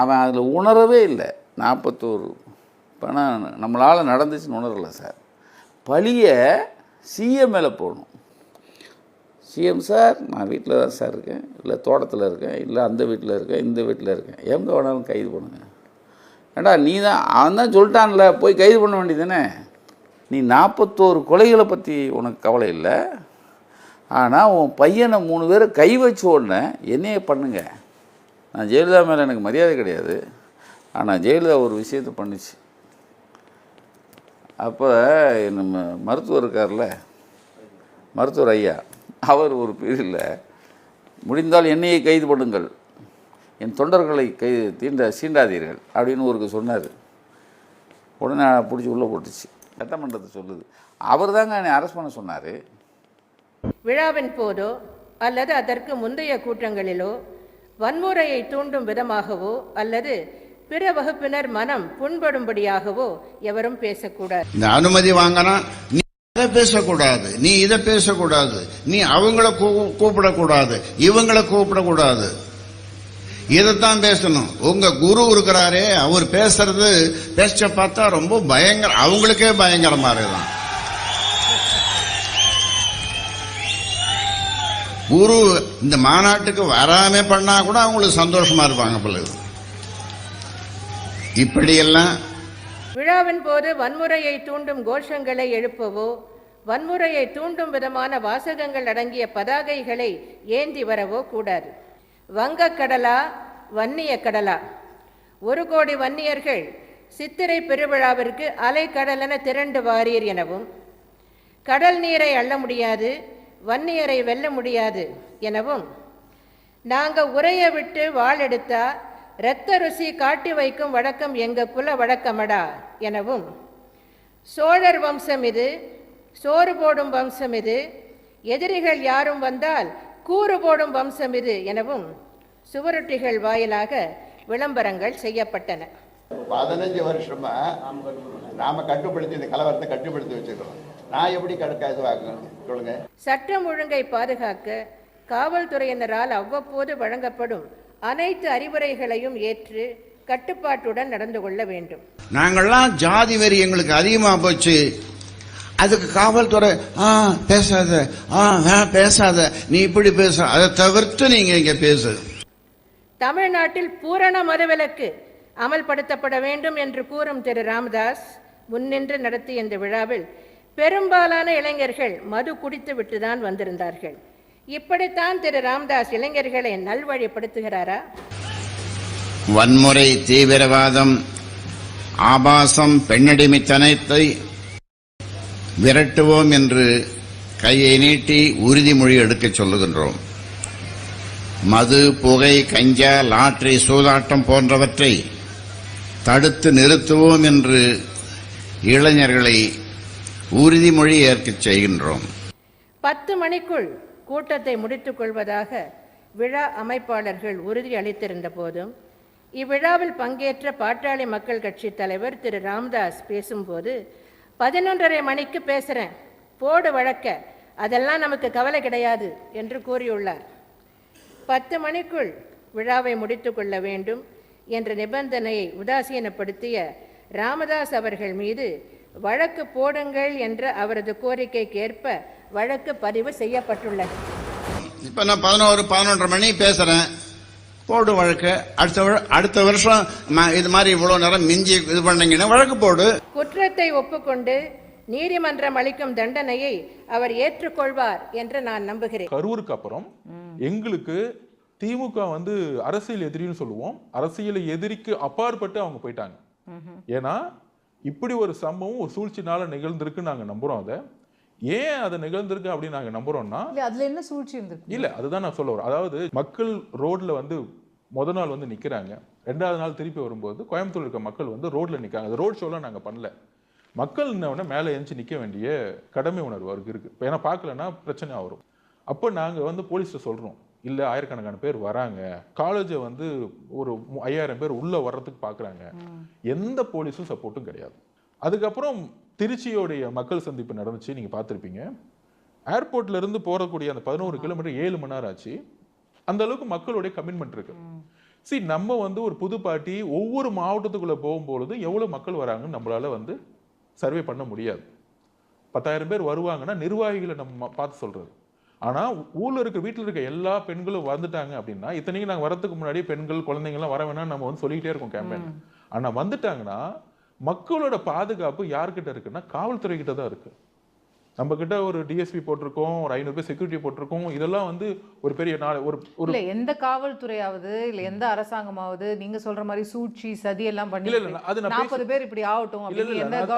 அவன் அதில் உணரவே இல்லை. நாற்பத்தோரு பணம் நம்மளால் நடந்துச்சுன்னு உணரலை சார். பழியை சிஎம் மேலே போகணும் சிஎம் சார் நான் வீட்டில் தான் சார் இருக்கேன். இல்லை தோட்டத்தில் இருக்கேன். இல்லை அந்த வீட்டில் இருக்கேன். இந்த வீட்டில் இருக்கேன். எங்கே வேணாலும் கைது பண்ணுங்க. ஏண்டா நீ தான் அவன் தான் சொல்லிட்டான்ல போய் கைது பண்ண வேண்டியதானே நீ நாற்பத்தோரு கொலைகளை பற்றி உனக்கு கவலை இல்லை. ஆனால் உன் பையனை மூணு பேரை கை வச்ச உடனே என்னைய பண்ணுங்கள் நான் ஜெயலலிதா மேலே எனக்கு மரியாதை கிடையாது. ஆனால் ஜெயலலிதா ஒரு விஷயத்தை பண்ணுச்சு. அப்போ நம்ம மருத்துவர் இருக்கார்ல? மருத்துவர் ஐயா. அவர் ஒரு பிரிவில் முடிந்தால் என்னையை கைது பண்ணுங்கள். என் தொண்டர்களை கை தீண்ட சீண்டாதீர்கள் அப்படின்னு ஒருக்கு சொன்னார். உடனே பிடிச்சி உள்ளே போட்டுச்சு. சட்டமன்றத்தை சொல்லுது. அவர் தாங்க என்னை அரெஸ்ட் பண்ண சொன்னார். விழாவின் போதோ அல்லது அதற்கு முந்தைய கூட்டங்களிலோ வன்முறையை தூண்டும் விதமாகவோ அல்லது பிற வகுப்பினர் மனம் புண்படும்படியாகவோ எவரும் பேசக்கூடாது. இந்த அனுமதி வாங்கினா நீ அதை பேசக்கூடாது நீ இதை பேசக்கூடாது நீ அவங்கள கூ- கூப்பிடக்கூடாது இவங்களை கூப்பிடக்கூடாது. இதைத்தான் பேசணும். உங்க குரு இருக்கிறாரே அவர் பேசுறது பேச்ச பார்த்தா ரொம்ப பயங்கர அவங்களுக்கே பயங்கரமா இருக்கலாம் குரு இந்த மாநாட்டுக்கு வராம பண்ணா கூட அவங்களுக்கு சந்தோஷமா இருப்பாங்க பிள்ளைகள் இப்படியெல்லாம் விழாவின் போது வன்முறையை தூண்டும் கோஷங்களை எழுப்பவோ வன்முறையை தூண்டும் விதமான வாசகங்கள் அடங்கிய பதாகைகளை ஏந்தி வரவோ கூடாது. வங்கக்கடலா வன்னிய கடலா? ஒரு கோடி வன்னியர்கள் சித்திரை பெருவிழாவிற்கு அலைக்கடலென திரண்டு வாரீர் எனவும் கடல் நீரை அள்ள முடியாது வன்னியரை வெல்ல முடியாது எனவும் நாங்கள் உரைய விட்டு வாளெடுத்தா இரத்த ருசி காட்டி வைக்கும் வழக்கம் எங்கள் குல வழக்கமடா? எனவும் சோழர் வம்சம் இது சோறு போடும் வம்சம் இது எதிரிகள் யாரும் வந்தால் கூறு போடும் வம்சம் இது எனவும் சுவரொட்டிகள் வாயிலாக விளம்பரங்கள் செய்யப்பட்டன. பதினஞ்சு வருஷமா நாம கட்டுப்படுத்தி இந்த கலவரத்தை கட்டுப்படுத்தி வச்சிருக்கிறோம். நான் எப்படி வாங்கணும்? சொல்லுங்க. சட்டம் ஒழுங்கை பாதுகாக்க காவல்துறையினரால் அவ்வப்போது வழங்கப்படும் அனைத்து அறிவுரைகளையும் ஏற்று கட்டுப்பாட்டுடன் நடந்து கொள்ள வேண்டும். நாங்கள்லாம் ஜாதி வெறி எங்களுக்கு அதிகமா போச்சு. அதுக்கு காவல்துறை ஆ பேசாத. ஆ ஆ, பேசாத. நீ இப்படி பேச. அதை தவிர்த்து நீங்க இங்க பேசு. தமிழ்நாட்டில் பூரண மதுவிலக்கு அமல்படுத்தப்பட வேண்டும் என்று கூறும் திரு. ராமதாஸ் முன்னின்று நடத்திய இந்த விழாவில் பெரும்பாலான இளைஞர்கள் மது குடித்து விட்டுதான் வந்திருந்தார்கள். இப்படித்தான் திரு ராம்தாஸ் இளைஞர்களை நல்வழிப்படுத்துகிறாரா? வன்முறை தீவிரவாதம் ஆபாசம் பெண்ணடிமைத்தனத்தை விரட்டுவோம் என்று கையை நீட்டி உறுதிமொழி எடுக்கச் சொல்லுகின்றோம். மது புகை கஞ்சா லாட்டரி சூதாட்டம் போன்றவற்றை தடுத்து நிறுத்துவோம் என்று இளைஞர்களை உறுதிமொழி ஏற்கச் செய்கின்றோம். பத்து மணிக்குள் கூட்டத்தை முடித்துக் கொள்வதாக விழா அமைப்பாளர்கள் உறுதி அளித்திருந்த போதும் இவ்விழாவில் பங்கேற்ற பாட்டாளி மக்கள் கட்சி தலைவர் திரு. ராமதாஸ் பேசும்போது பதினொன்றரை மணிக்கு பேசுகிறேன் போடு வழக்க அதெல்லாம் நமக்கு கவலை கிடையாது என்று கூறியுள்ளார். பத்து மணிக்குள் விழாவை முடித்துக்கொள்ள வேண்டும் என்ற நிபந்தனையை உதாசீனப்படுத்திய ராமதாஸ் அவர்கள் மீது வழக்கு போடுங்கள் என்ற அவரது கோரிக்கைக்கு ஏற்ப வழக்கு பதிவு செய்யப்பட்டுள்ளது. இப்ப நான் பதினோரு பதினொன்றரை மணி பேசுறேன். போடு வழக்கு. அடுத்த வரு- அடுத்த வருஷம் ம- இது மாதிரி இவ்வளவு நேரம் மிஞ்சி இது பண்ணீங்கன்னா வழக்கு போடு. குற்றத்தை ஒப்புக்கொண்டு நீதிமன்றம் அளிக்கும் தண்டனையை அவர் ஏற்றுக்கொள்வார் என்று நான் நம்புகிறேன். கரூருக்கு அப்புறம் எங்களுக்கு திமுக வந்து அரசியல் எதிரின்னு சொல்லுவோம். அரசியல் எதிரிக்கு அப்பாற்பட்டு அவங்க போயிட்டாங்க. ஏன்னா இப்படி ஒரு சம்பவம் ஒரு சூழ்ச்சினால நிகழ்ந்திருக்கு நாங்க நம்புறோம் அதை. ஏன் அது நிகழ்ந்திருக்கு அப்படின்னு நாங்க நம்புறோம்னா இல்ல அதுல என்ன சூழ்ச்சி இருந்திருக்கு? இல்ல அதுதான் நான் சொல்ல வரேன். அதாவது மக்கள் ரோட்ல வந்து முத நாள் வந்து நிக்கிறாங்க. ரெண்டாவது நாள் திருப்பி வரும்போது கோயம்புத்தூர் இருக்க மக்கள் வந்து ரோட்ல நிக்காங்க அது ரோட் ஷோலாம் நாங்க பண்ணல. மக்கள் உடனே மேலே எழுந்து நிக்க வேண்டிய கடமை உணர்வு அவருக்கு இருக்கு. இப்ப ஏன்னா பார்க்கலன்னா பிரச்சனை வரும் அப்போ நாங்க வந்து போலீஸ்ல சொல்றோம். இல்ல ஆயிரக்கணக்கான பேர் வராங்க. காலேஜை வந்து ஒரு ஐயாயிரம் பேர் உள்ள வர்றதுக்கு பாக்குறாங்க. எந்த போலீஸும் சப்போர்ட்டும் கிடையாது. அதுக்கப்புறம் திருச்சியோடைய மக்கள் சந்திப்பு நடந்துச்சு நீங்க பார்த்திருப்பீங்க. ஏர்போர்ட்ல இருந்து போறக்கூடிய அந்த பதினோரு கிலோமீட்டர் ஏழு மணி நேரம் ஆச்சு. அந்த அளவுக்கு மக்களுடைய கமிட்மெண்ட் இருக்கு. see நம்ம வந்து ஒரு புது பார்ட்டி ஒவ்வொரு மாவட்டத்துக்குள்ள போகும்பொழுது எவ்வளவு மக்கள் வராங்கன்னு நம்மளால வந்து சர்வே பண்ண முடியாது. பத்தாயிரம் பேர் வருவாங்கன்னா நிர்வாகிகளை நம்ம பார்த்து சொல்றது. ஆனா ஊர்ல இருக்க வீட்டில் இருக்க எல்லா பெண்களும் வந்துட்டாங்க அப்படின்னா இத்தனைக்கும் நாங்க வரதுக்கு முன்னாடி பெண்கள் குழந்தைங்கலாம் வர வேணாம் நம்ம வந்து சொல்லிக்கிட்டே இருக்கோம் கேம்பெயின் ஆனா வந்துட்டாங்கன்னா மக்களோட பாதுகாப்பு யார்கிட்ட இருக்குன்னா காவல்துறை கிட்ட தான் இருக்கு. நம்ம கிட்ட ஒரு டிஎஸ்பி போட்டிருக்கோம் ஒரு ஐநூறு பேர் செக்யூரிட்டி போட்டிருக்கோம் இதெல்லாம் வந்து ஒரு பெரிய நாள் ஒரு ஒரு எந்த காவல்துறையாவது இல்ல எந்த அரசாங்கமாவது நீங்க சொல்ற மாதிரி சூழ்ச்சி சதி எல்லாம் பண்ணி இல்ல, இல்ல, அது நாற்பது பேர் இப்படி ஆகட்டும்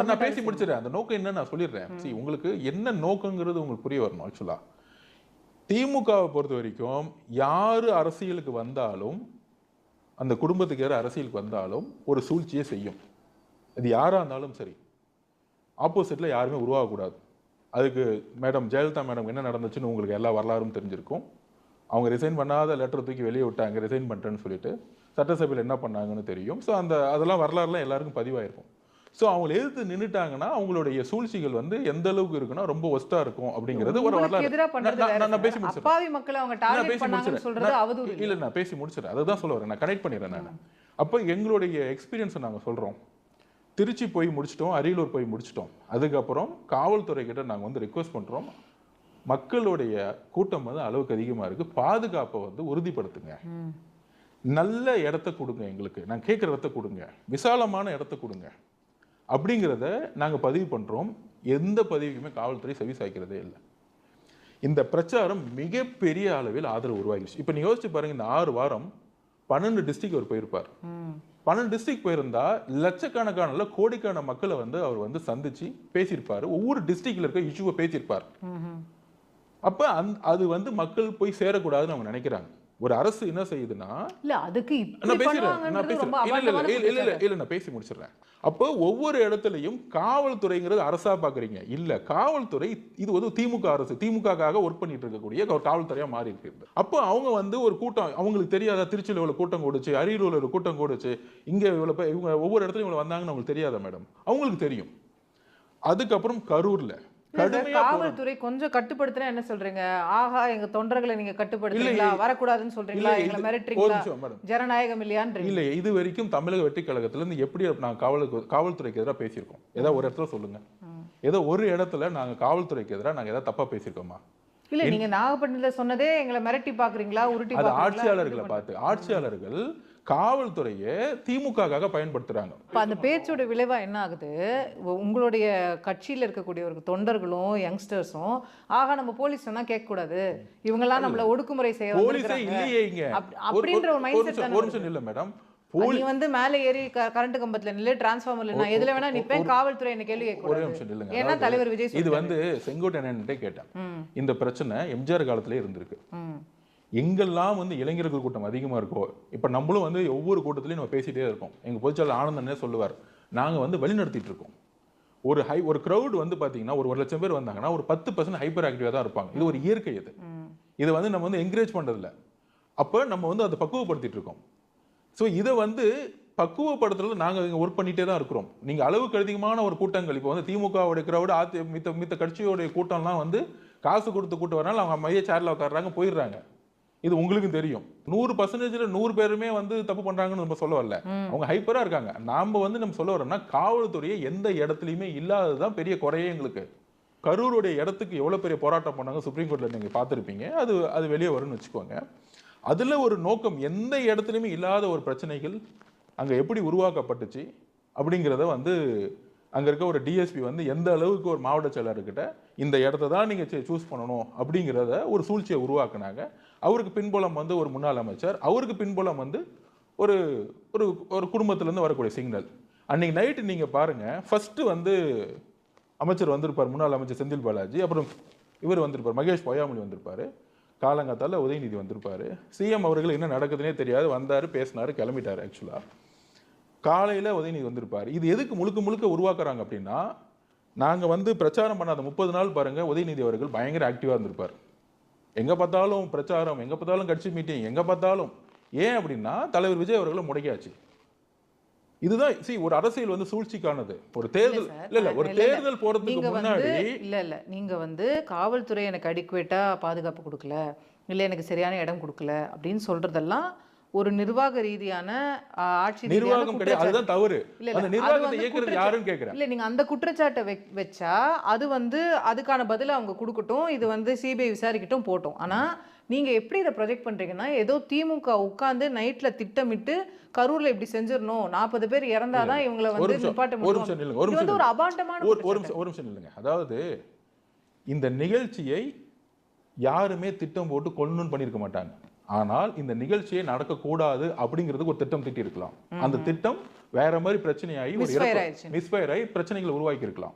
நான் பேசி முடிச்சிடுறேன். அந்த நோக்கம் என்ன நான் சொல்லிடுறேன். see உங்களுக்கு என்ன நோக்கங்கிறது உங்களுக்கு புரிய வரணும் ஆக்சுவலா திமுகவை பொறுத்த வரைக்கும் யார் அரசியலுக்கு வந்தாலும் அந்த குடும்பத்துக்கு யார் அரசியலுக்கு வந்தாலும் ஒரு சூழ்ச்சியை செய்யும். இது யாராக இருந்தாலும் சரி. ஆப்போசிட்டில் யாருமே உருவாகக்கூடாது அதுக்கு மேடம் ஜெயலலிதா மேடம் என்ன நடந்துச்சுன்னு உங்களுக்கு எல்லா வரலாறும் தெரிஞ்சிருக்கும். அவங்க ரிசைன் பண்ணாத லெட்டர் தூக்கி வெளியே விட்டாங்க ரிசைன் பண்ணிட்டேன்னு சொல்லிட்டு சட்டசபையில் என்ன பண்ணாங்கன்னு தெரியும். ஸோ அந்த அதெல்லாம் வரலாறுலாம் எல்லாருக்கும் பதிவாயிருக்கும். ஸோ அவங்க எதிர்த்து நின்னுட்டாங்கன்னா அவங்களுடைய சூழ்ச்சிகள் வந்து எந்த அளவுக்கு இருக்குன்னா ரொம்ப ஒஸ்டா இருக்கும் அப்படிங்கிறது ஒரு வரலாறு. நான்- பேசி. முடிச்சிடுறேன். இல்ல. நான் பேசி முடிச்சிடுறேன். அதை தான் சொல்ல வரேன். நான் கனெக்ட் பண்ணிடுறேன் நான். அப்போ எங்களுடைய எக்ஸ்பீரியன்ஸை நாங்க சொல்றோம். திருச்சி போய் முடிச்சிட்டோம் அரியலூர் போய் முடிச்சிட்டோம். அதுக்கப்புறம் காவல்துறை கிட்ட நாங்க வந்து ரிக்வெஸ்ட் பண்றோம். மக்களுடைய கூட்டம் வந்து அளவுக்கு அதிகமா இருக்கு. பாதுகாப்பை வந்து உறுதிப்படுத்துங்க. நல்ல இடத்த கொடுங்க எங்களுக்கு. நான் கேட்குற இடத்த கொடுங்க. விசாலமான இடத்த கொடுங்க. அப்படிங்கிறத நாங்க பதிவு பண்றோம். எந்த பதிவுக்குமே காவல்துறை செவி சாய்க்கிறதே இல்லை. இந்த பிரச்சாரம் மிகப்பெரிய அளவில் ஆதரவு உருவாகிடுச்சு. இப்போ நீங்க யோசிச்சு பாருங்க இந்த ஆறு வாரம் பன்னெண்டு டிஸ்ட்ரிக்ட் அவர் போயிருப்பார். பன்னெண்டு டிஸ்ட்ரிக்ட் போயிருந்தா லட்சக்கணக்கான கோடிக்கான மக்களை வந்து அவர் வந்து சந்திச்சு பேசியிருப்பாரு. ஒவ்வொரு டிஸ்ட்ரிக்ட்ல இருக்க இஷ்யூவை பேசியிருப்பார். அப்ப அந்த அது வந்து மக்கள் போய் சேரக்கூடாதுன்னு அவங்க நினைக்கிறாங்க. ஒரு அரசு என்ன செய்யுதுன்னா இல்ல அதுக்கு நான் பேசிடுறேன் நான் பேசுறேன். இல்ல இல்ல அபத்தமான இல்ல இல்ல இல்ல குற்றச்சாட்டு. இல்ல நான் பேசி முடிச்சிடுறேன். அப்போ ஒவ்வொரு இடத்துலயும் காவல்துறைங்கிறது அரசா பாக்குறீங்க. இல்ல காவல்துறை இது வந்து திமுக அரசு திமுகக்காக ஒர்க் பண்ணிட்டு இருக்கக்கூடிய ஒரு காவல்துறையா மாறி இருக்கு. அப்போ அவங்க வந்து ஒரு கூட்டம் அவங்களுக்கு தெரியாத திருச்சியில் இவ்வளவு கூட்டம் கூடுச்சு அரியலூர்ல ஒரு கூட்டம் கூடுச்சு இங்க இவ்வளவு இவங்க ஒவ்வொரு இடத்துலயும் இவ்வளவு வந்தாங்கன்னு அவங்களுக்கு தெரியாதா மேடம் அவங்களுக்கு தெரியும். அதுக்கப்புறம் கரூர்ல காவல்துறை கொஞ்சம் கட்டுப்படுத்தினா என்ன சொல்றீங்க? ஆஹா எங்க தொண்டர்களை நீங்க கட்டுப்படுத்துறீங்களா? இல்லையே. வரக்கூடாதுன்னு சொல்றீங்களா? எங்களை மிரட்டுறீங்களா? ஜனநாயகம் இல்லையான்றீங்க. இல்ல இது வரைக்கும் தமிழக வெற்றி கழகத்துல இருந்து எப்படி நான் காவலுக்கு காவல்துறைக்கு எதிராக பேசியிருக்கோம்? ஏதோ ஒரு இடத்துல சொல்லுங்க. ஏதோ ஒரு இடத்துல நாங்க காவல்துறைக்கு எதிராக நாங்க ஏதாவது தப்பா பேசியிருக்கோமா? இல்ல நீங்க நாகப்பட்டினத்துல சொன்னதே எங்களை மிரட்டி பாக்குறீங்களா உருட்டி? ஆட்சியாளர்களை பார்த்து ஆட்சியாளர்கள் காவல்துறையை திமுகக்காக பயன்படுத்துறாங்க. இப்ப அந்த பேச்சோட விளைவா என்ன ஆகுது? உங்களுடைய கட்சியில இருக்கக்கூடிய ஒரு தொண்டர்களும் யங்ஸ்டர்ஸும் ஆகா நம்ம போலீஸ் சொன்னா கேட்க கூடாது இவங்கெல்லாம் நம்மள ஒடுக்குமுறை செய்ய போலீஸே. இல்லையே அப்படின்ற ஒரு மைண்ட் செட் ஒரு நிமிஷம் இல்ல மேடம் நீ வந்து மேல ஏறி கரண்ட் கம்பத்துல நில்லு டிரான்ஸ்ஃபார்மர்ல நான் எதுல வேணா நிப்பேன் காவல்துறை என்ன கேள்வி கேட்க ஒரே நிமிஷம் இல்லைங்க. ஏன்னா தலைவர் விஜய் இது. வந்து செங்கோட்டையன்கிட்ட கேட்டேன். இந்த பிரச்சனை எம்ஜிஆர் காலத்திலே இருந்திருக்கு. எங்கெல்லாம் வந்து இளைஞர்கள் கூட்டம் அதிகமா இருக்கோ இப்ப நம்மளும் வந்து ஒவ்வொரு கூட்டத்திலையும் நம்ம பேசிட்டே இருக்கோம். எங்க பொதுச்சாளர் ஆனந்தனே சொல்லுவார் நாங்க வந்து வழிநடத்திட்டு இருக்கோம். ஒரு ஹை ஒரு crowd வந்து பாத்தீங்கன்னா ஒரு ஒரு லட்சம் பேர் வந்தாங்கன்னா ஒரு பத்து பர்சன்ட் ஹைப்பர் ஆக்டிவா தான் இருப்பாங்க. இது ஒரு இயற்கை இது. இது வந்து நம்ம வந்து என்கரேஜ் பண்றது இல்ல அப்ப நம்ம வந்து அதை பக்குவப்படுத்திட்டு இருக்கோம். ஸோ இதை வந்து பக்குவப்படுத்துறது நாங்க இங்க ஒர்க் பண்ணிட்டே தான் இருக்கிறோம். நீங்க அளவுக்கு அதிகமான ஒரு கூட்டங்கள் இப்போ வந்து திமுகவுடைய கிரௌடு அதி மித்த மித்த கட்சியோடைய கூட்டம்லாம் வந்து காசு கொடுத்து கூட்டம் வரனால அவங்க மைய சேர்ல உட்காடுறாங்க போயிடுறாங்க. இது உங்களுக்கும் தெரியும். நூறு பர்சன்டேஜ்ல நூறு பேருமே வந்து தப்பு பண்றாங்கன்னு நம்ம சொல்ல வரல. அவங்க ஹைப்பரா இருக்காங்க. நாம வந்து நம்ம சொல்ல வரோம்னா காவல்துறையை எந்த இடத்துலயுமே இல்லாததுதான் பெரிய குறையே எங்களுக்கு. கரூருடைய இடத்துக்கு எவ்வளவு பெரிய போராட்டம் பண்ணாங்க சுப்ரீம் கோர்ட்ல நீங்க பார்த்திருப்பீங்க. அது அது வெளியே வரும்னு வச்சுக்கோங்க. அதுல ஒரு நோக்கம் எந்த இடத்துலையுமே இல்லாத ஒரு பிரச்சனைகள் அங்க எப்படி உருவாக்கப்பட்டுச்சு அப்படிங்கிறத வந்து அங்க இருக்க ஒரு டிஎஸ்பி வந்து எந்த அளவுக்கு ஒரு மாவட்ட செயலர்கிட்ட இந்த இடத்த தான் நீங்கள் சூஸ் பண்ணணும் அப்படிங்கிறத ஒரு சூழ்ச்சியை உருவாக்குனாங்க. அவருக்கு பின்புலம் வந்து ஒரு முன்னாள் அமைச்சர். அவருக்கு பின்புலம் வந்து ஒரு ஒரு ஒரு குடும்பத்துலேருந்து வரக்கூடிய சிக்னல். அன்னைக்கு நைட்டு நீங்கள் பாருங்கள் ஃபஸ்ட்டு வந்து அமைச்சர் வந்திருப்பார் முன்னாள் அமைச்சர் செந்தில் பாலாஜி அப்புறம் இவர் வந்திருப்பார் மகேஷ் பொய்யாமொழி வந்திருப்பாரு. காலங்காத்தால் உதயநிதி வந்திருப்பார். சிஎம் அவர்கள் என்ன நடக்குதுன்னே தெரியாது வந்தார் பேசினார் கிளம்பிட்டார் ஆக்சுவலாக காலையில் உதயநிதி வந்திருப்பார். இது எதுக்கு முழுக்க முழுக்க உருவாக்குறாங்க அப்படின்னா நாங்க வந்து பிரச்சாரம் பண்ணாத முப்பது நாள் பாருங்க உதயநிதி அவர்கள் பயங்கர ஆக்டிவா இருந்திருப்பார். எங்க பார்த்தாலும் பிரச்சாரம் எங்க பார்த்தாலும் கட்சி மீட்டிங் எங்க பார்த்தாலும். ஏன் அப்படின்னா தலைவர் விஜய் அவர்களை முடக்கியாச்சு. இதுதான் see ஒரு அரசியல் வந்து சூழ்ச்சிக்கானது. ஒரு தேர்தல் இல்ல இல்ல ஒரு. தேர்தல் போறதுக்கு முன்னாடி இல்ல இல்ல. நீங்க வந்து காவல்துறை எனக்கு அடிக்குவேட்டா பாதுகாப்பு கொடுக்கல இல்ல எனக்கு சரியான இடம் கொடுக்கல அப்படின்னு சொல்றதெல்லாம் ஒரு நிர்வாக ரீதியான ஆட்சி நிர்வாகம் கிடையாது. அதுதான் தவறு. இல்ல, நிர்வாகத்தை இயக்குறது யாருன்னு கேக்குறேன். இல்ல நீங்க அந்த குற்றச்சாட்டை வச்சா அது வந்து அதுக்கான பதில அவங்க கொடுக்கட்டும் இது வந்து சிபிஐ விசாரிக்கட்டும் போட்டோம். ஆனா நீங்க எப்படி இதை ப்ரொஜெக்ட் பண்றீங்கன்னா ஏதோ திமுக உட்கார்ந்து நைட்ல திட்டமிட்டு கரூர்ல இப்படி செஞ்சிடணும். நாற்பது பேர் இறந்தாதான் இவங்களை வந்து நிப்பாட்ட ஒரு நிமிஷம் ஒரு நிமிஷம் ஒரு. அபாண்டமான ஒரு ஒரு. நிமிஷம் ஒரு நிமிஷம் இல்லைங்க. அதாவது இந்த நிகழ்ச்சியை யாருமே திட்டம் போட்டு கொல்லணும்னு பண்ணியிருக்க மாட்டாங்க. ஆனால் இந்த நிகழ்ச்சியை நடக்கக்கூடாது அப்படிங்கிறதுக்கு ஒரு திட்டம் திட்டி இருக்கலாம் அந்த திட்டம் வேற மாதிரி பிரச்சனையாகி ஒரு. மிஸ்ஃபயர் ஆகி பிரச்சனைகளை உருவாக்கி இருக்கலாம்